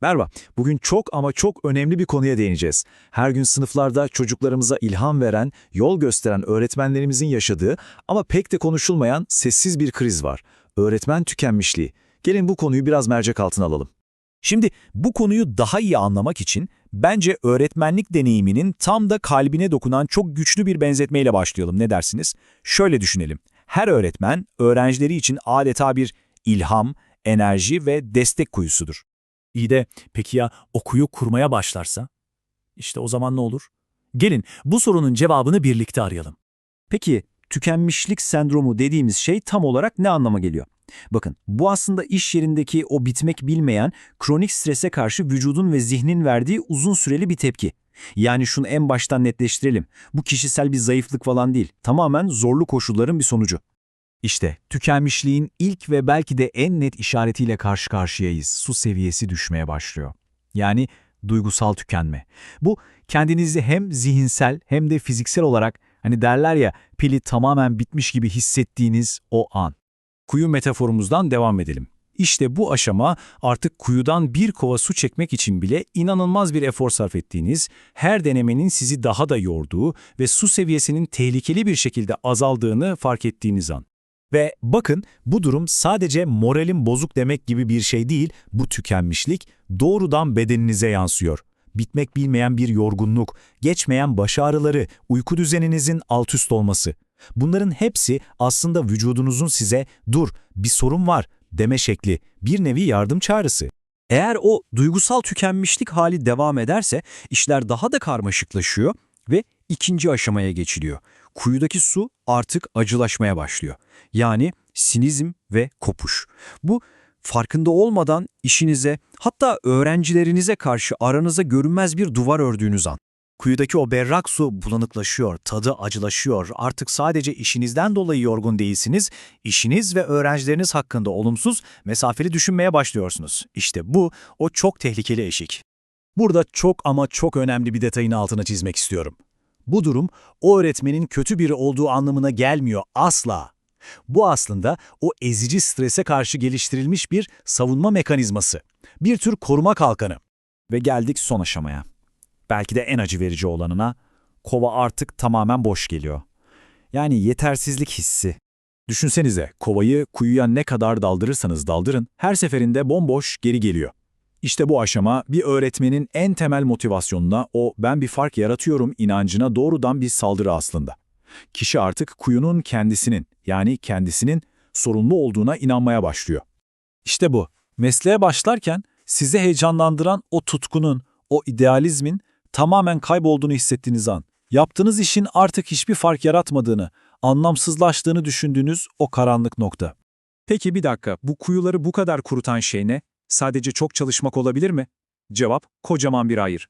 Merhaba. Bugün çok ama çok önemli bir konuya değineceğiz. Her gün sınıflarda çocuklarımıza ilham veren, yol gösteren öğretmenlerimizin yaşadığı ama pek de konuşulmayan sessiz bir kriz var. Öğretmen tükenmişliği. Gelin bu konuyu biraz mercek altına alalım. Şimdi bu konuyu daha iyi anlamak için bence öğretmenlik deneyiminin tam da kalbine dokunan çok güçlü bir benzetmeyle başlayalım. Ne dersiniz? Şöyle düşünelim. Her öğretmen öğrencileri için adeta bir ilham, enerji ve destek kuyusudur. İyi de peki ya o kuyu kurmaya başlarsa? İşte o zaman ne olur? Gelin bu sorunun cevabını birlikte arayalım. Peki tükenmişlik sendromu dediğimiz şey tam olarak ne anlama geliyor? Bakın bu aslında iş yerindeki o bitmek bilmeyen kronik strese karşı vücudun ve zihnin verdiği uzun süreli bir tepki. Yani şunu en baştan netleştirelim. Bu kişisel bir zayıflık falan değil. Tamamen zorlu koşulların bir sonucu. İşte tükenmişliğin ilk ve belki de en net işaretiyle karşı karşıyayız. Su seviyesi düşmeye başlıyor. Yani duygusal tükenme. Bu kendinizi hem zihinsel hem de fiziksel olarak hani derler ya pili tamamen bitmiş gibi hissettiğiniz o an. Kuyu metaforumuzdan devam edelim. İşte bu aşama artık kuyudan bir kova su çekmek için bile inanılmaz bir efor sarf ettiğiniz, her denemenin sizi daha da yorduğu ve su seviyesinin tehlikeli bir şekilde azaldığını fark ettiğiniz an. Ve bakın bu durum sadece moralin bozuk demek gibi bir şey değil, bu tükenmişlik doğrudan bedeninize yansıyor. Bitmek bilmeyen bir yorgunluk, geçmeyen baş ağrıları, uyku düzeninizin alt üst olması. Bunların hepsi aslında vücudunuzun size dur bir sorun var deme şekli, bir nevi yardım çağrısı. Eğer o duygusal tükenmişlik hali devam ederse işler daha da karmaşıklaşıyor ve ikinci aşamaya geçiliyor. Kuyudaki su artık acılaşmaya başlıyor. Yani sinizm ve kopuş. Bu farkında olmadan işinize hatta öğrencilerinize karşı aranıza görünmez bir duvar ördüğünüz an. Kuyudaki o berrak su bulanıklaşıyor, tadı acılaşıyor. Artık sadece işinizden dolayı yorgun değilsiniz, işiniz ve öğrencileriniz hakkında olumsuz, mesafeli düşünmeye başlıyorsunuz. İşte bu o çok tehlikeli eşik. Burada çok ama çok önemli bir detayın altına çizmek istiyorum. Bu durum o öğretmenin kötü biri olduğu anlamına gelmiyor asla. Bu aslında o ezici strese karşı geliştirilmiş bir savunma mekanizması. Bir tür koruma kalkanı. Ve geldik son aşamaya. Belki de en acı verici olanına, kova artık tamamen boş geliyor. Yani yetersizlik hissi. Düşünsenize, kovayı kuyuya ne kadar daldırırsanız daldırın, her seferinde bomboş geri geliyor. İşte bu aşama bir öğretmenin en temel motivasyonuna, o ben bir fark yaratıyorum inancına doğrudan bir saldırı aslında. Kişi artık kuyunun kendisinin, yani kendisinin sorumlu olduğuna inanmaya başlıyor. İşte bu. Mesleğe başlarken sizi heyecanlandıran o tutkunun, o idealizmin tamamen kaybolduğunu hissettiğiniz an. Yaptığınız işin artık hiçbir fark yaratmadığını, anlamsızlaştığını düşündüğünüz o karanlık nokta. Peki bir dakika, bu kuyuları bu kadar kurutan şey ne? Sadece çok çalışmak olabilir mi? Cevap, kocaman bir hayır.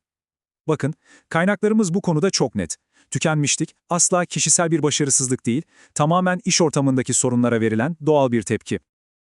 Bakın, kaynaklarımız bu konuda çok net. Tükenmişlik asla kişisel bir başarısızlık değil, tamamen iş ortamındaki sorunlara verilen doğal bir tepki.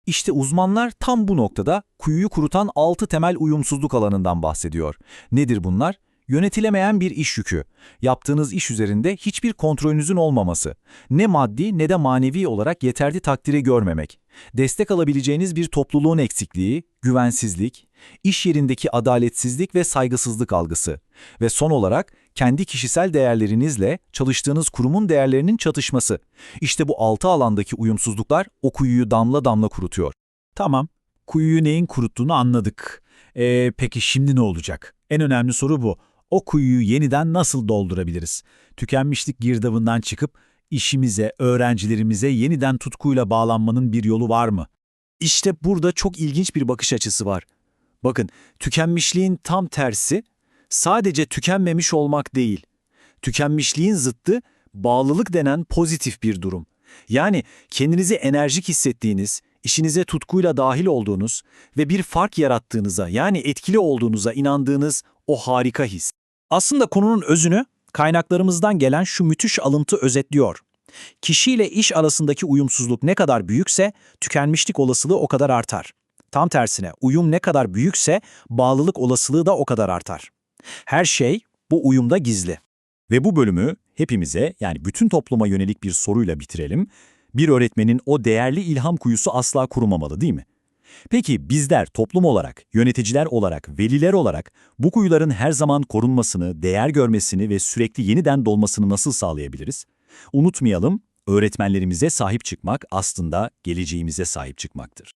İşte uzmanlar tam bu noktada kuyuyu kurutan 6 temel uyumsuzluk alanından bahsediyor. Nedir bunlar? Yönetilemeyen bir iş yükü. Yaptığınız iş üzerinde hiçbir kontrolünüzün olmaması. Ne maddi ne de manevi olarak yeterli takdiri görmemek. Destek alabileceğiniz bir topluluğun eksikliği, güvensizlik, iş yerindeki adaletsizlik ve saygısızlık algısı. Ve son olarak kendi kişisel değerlerinizle çalıştığınız kurumun değerlerinin çatışması. İşte bu altı alandaki uyumsuzluklar o kuyuyu damla damla kurutuyor. Tamam, kuyuyu neyin kuruttuğunu anladık. Ee, peki şimdi ne olacak? En önemli soru bu. O kuyuyu yeniden nasıl doldurabiliriz? Tükenmişlik girdabından çıkıp işimize, öğrencilerimize yeniden tutkuyla bağlanmanın bir yolu var mı? İşte burada çok ilginç bir bakış açısı var. Bakın, tükenmişliğin tam tersi sadece tükenmemiş olmak değil. Tükenmişliğin zıttı bağlılık denen pozitif bir durum. Yani kendinizi enerjik hissettiğiniz, işinize tutkuyla dahil olduğunuz ve bir fark yarattığınıza yani etkili olduğunuza inandığınız o harika his. Aslında konunun özünü kaynaklarımızdan gelen şu müthiş alıntı özetliyor. Kişiyle iş arasındaki uyumsuzluk ne kadar büyükse tükenmişlik olasılığı o kadar artar. Tam tersine uyum ne kadar büyükse bağlılık olasılığı da o kadar artar. Her şey bu uyumda gizli. Ve bu bölümü hepimize yani bütün topluma yönelik bir soruyla bitirelim. Bir öğretmenin o değerli ilham kuyusu asla kurumamalı değil mi? Peki bizler toplum olarak, yöneticiler olarak, veliler olarak bu kuyuların her zaman korunmasını, değer görmesini ve sürekli yeniden dolmasını nasıl sağlayabiliriz? Unutmayalım, öğretmenlerimize sahip çıkmak aslında geleceğimize sahip çıkmaktır.